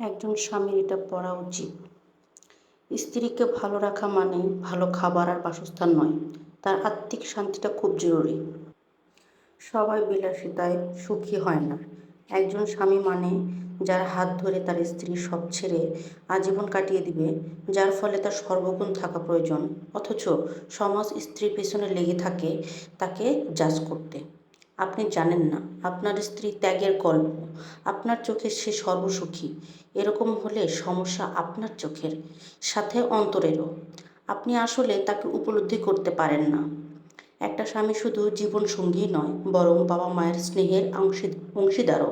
একজন স্বামীর এটা পড়া উচিত। স্ত্রীকে ভালো রাখা মানে ভালো খাবার আর বাসস্থান নয়। তার আত্মিক শান্তিটা খুব জরুরি। সবাই বিলাসিতায় সুখী হয় না। একজন স্বামী মানে যার হাত ধরে তার স্ত্রী সব ছেড়ে আজীবন কাটিয়ে দিবে, যার ফলে তার সর্বগুণ থাকা প্রয়োজন। অথচ সমাজ স্ত্রীর পেছনে লেগে থাকে তাকে জাজ করতে। আপনি জানেন না। আপনার স্ত্রী ত্যাগের গল্প, আপনার চোখে সে সর্বসুখী। এরকম হলে সমস্যা আপনার চোখের সাথে অন্তরেরও। আপনি আসলে তাকে উপলব্ধি করতে পারেন না। একটা স্বামী শুধু জীবন সঙ্গী নয়, বরং বাবা মায়ের স্নেহের অংশী, অংশীদারও।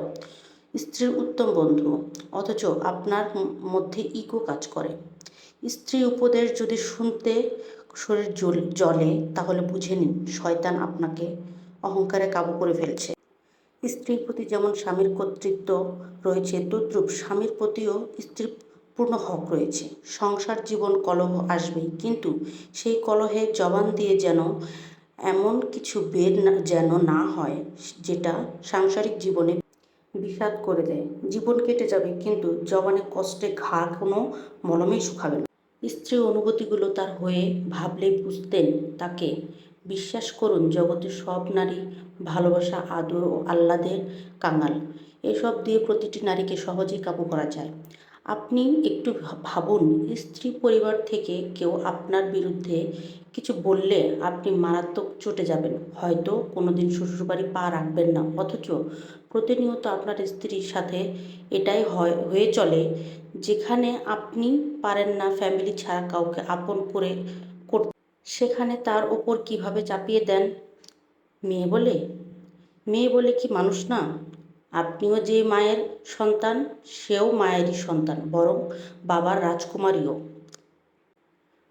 স্ত্রীর উত্তম বন্ধু, অথচ আপনার মধ্যে ইগো কাজ করে। স্ত্রী উপদেশ যদি শুনতে শরীর জলে তাহলে বুঝে নিন, শয়তান আপনাকে অহংকারে কাবু করে ফেলছে। স্ত্রীর প্রতি যেমন স্বামীর কর্তৃত্ব রয়েছে, তদ্রূপ স্বামীর প্রতিও স্ত্রীর পূর্ণ হক রয়েছে। সংসার জীবন কলহ আসবেই, কিন্তু সেই কলহে জবান দিয়ে যেন এমন কিছু বের যেন না হয়, যেটা সাংসারিক জীবনে বিষাদ করে দেয়। জীবন কেটে যাবে, কিন্তু জবানে কষ্টে ঘা কোনো মলমেই শুকাবে না। স্ত্রীর অনুভূতিগুলো তার হয়ে ভাবলে বুঝতেন তাকে বিশ্বাস করুন জগতের সব নারী ভালোবাসা, আদর ও আহ্লাদের কাঙাল। এসব দিয়ে প্রতিটি নারীকে সহজেই কাবু করা যায়। আপনি একটু ভাবুন, স্ত্রী পরিবার থেকে কেউ আপনার বিরুদ্ধে কিছু বললে আপনি মারাত্মক চটে যাবেন। হয়তো কোনো দিন শ্বশুরবাড়ি পা রাখবেন না। অথচ প্রতিনিয়ত আপনার স্ত্রীর সাথে এটাই হয়, হয়ে চলে। যেখানে আপনি পারেন না ফ্যামিলি ছাড়া কাউকে আপন করে সেখানে তার ওপর কীভাবে চাপিয়ে দেন? মেয়ে বলে মেয়ে বলে কি মানুষ না? আপনিও যে মায়ের সন্তান, সেও মায়েরই সন্তান, বরং বাবার রাজকুমারীও।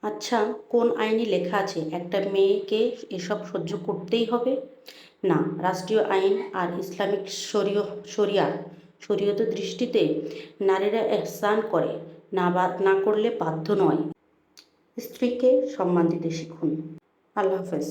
আচ্ছা কোন আইনে লেখা আছে, একটা মেয়েকে এসব সহ্য করতেই হবে? না, রাষ্ট্রীয় আইন আর ইসলামিক শরীয় শরিয়ার শরীয়ত দৃষ্টিতে নারীরা এহসান করে, না না করলে বাধ্য নয়। স্ত্রীকে সম্মান দিতে শিখুন। আল্লাহ হাফেজ।